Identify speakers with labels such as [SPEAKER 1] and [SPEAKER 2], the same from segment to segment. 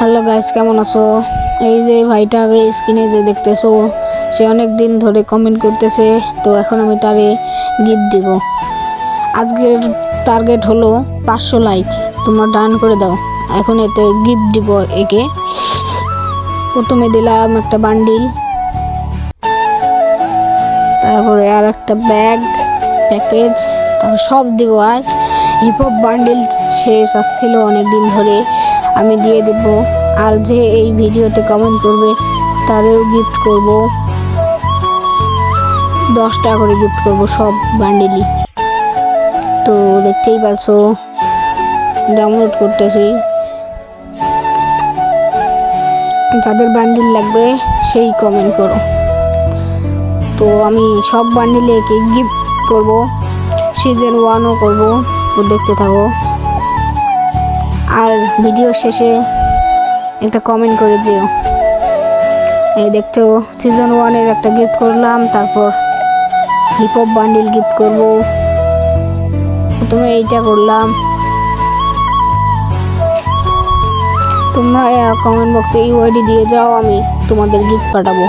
[SPEAKER 1] Hello guys, কেমন আছো? এই যে ভাইটাকে স্ক্রিনে যে দেখতেছো, সে অনেক দিন ধরে কমেন্ট করতেছে, তো এখন আমি তারে গিফট দিব। আজকের টার্গেট হলো পাঁচশো লাইক তোমরা ডান করে দাও। এখন এতে গিফট দিব একে। প্রথমে দিলাম একটা বান্ডিল তারপরে আর একটা ব্যাগ প্যাকেজ তারপর সব দিব আজ। হিপহপ বান্ডিল শেষ আসছিল অনেক দিন ধরে। আমি দিয়ে দেব। আর যে এই ভিডিওতে কমেন্ট করবে, তারেও গিফট করব। দশ টাকা করে গিফট করব সব বান্ডিলই তো দেখতেই পারছ ডাউনলোড করতেছি। যাদের বান্ডিল লাগবে, সেই কমেন্ট করো। তো আমি সব বান্ডিলে গিফট করব। সিজন ওয়ানও করব। দেখতে থাকো। আর ভিডিও শেষে একটা কমেন্ট করে যেও। এই দেখছ সিজন ওয়ানের একটা গিফট করলাম, তারপর হিপ হপ বান্ডিল গিফট করব। প্রথমে এইটা করলাম। তোমরা কমেন্ট বক্সে এই ওয়াইডি দিয়ে যাও, আমি তোমাদের গিফট পাঠাবো।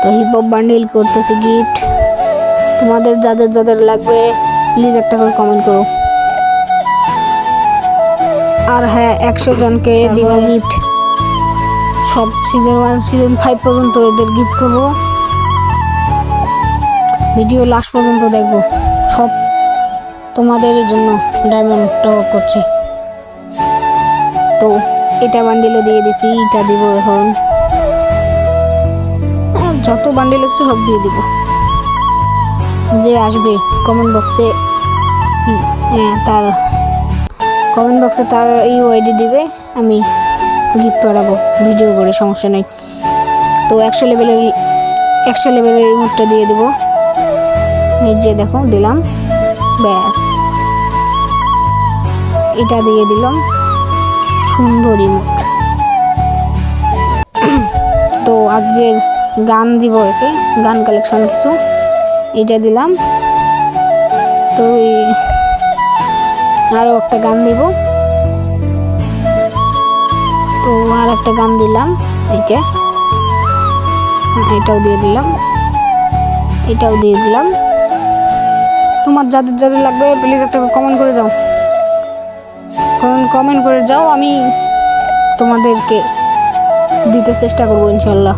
[SPEAKER 1] তো হিপ হপ বান্ডিল করতেছি গিফট তোমাদের যাদের যাদের লাগবে প্লিজ একটা করে কমেন্ট করো। আর হ্যাঁ একশো জনকে দিব গিফট সব সিজন ওয়ান সিজন ফাইভ পর্যন্ত এদের গিফট করব। ভিডিও লাস্ট পর্যন্ত দেখব। সব তোমাদের জন্য ডায়মন্ড টপ করছে। তো এটা বান্ডিলও দিয়ে দিছি এটা দিব এখন। যত বান্ডিল আছে সব দিয়ে দিব। যে আসবে কমেন্ট বক্সে তার কমেন্ট বক্সে তার এই ওয়াইডি দিবে, আমি গিফট পাঠাবো ভিডিও করে, সমস্যা নেই। তো একশো লেভেলের একশো লেভেলের রিমোটটা দিয়ে দেবো। এই যে দেখো, দিলাম, ব্যাস। এটা দিয়ে দিলাম, সুন্দর রিমোট তো আজকের গান দিব একে, গান কালেকশন কিছু। এটা দিলাম। তো আরও একটা গান দিব। তো আর একটা গান দিলাম এইটা। হ্যাঁ, এটাও দিয়ে দিলাম। এটাও দিয়ে দিলাম। তোমার যাদের যাদের লাগবে প্লিজ একটা কমেন্ট করে যাও। কমেন্ট করে যাও আমি তোমাদেরকে দিতে চেষ্টা করব ইনশাল্লাহ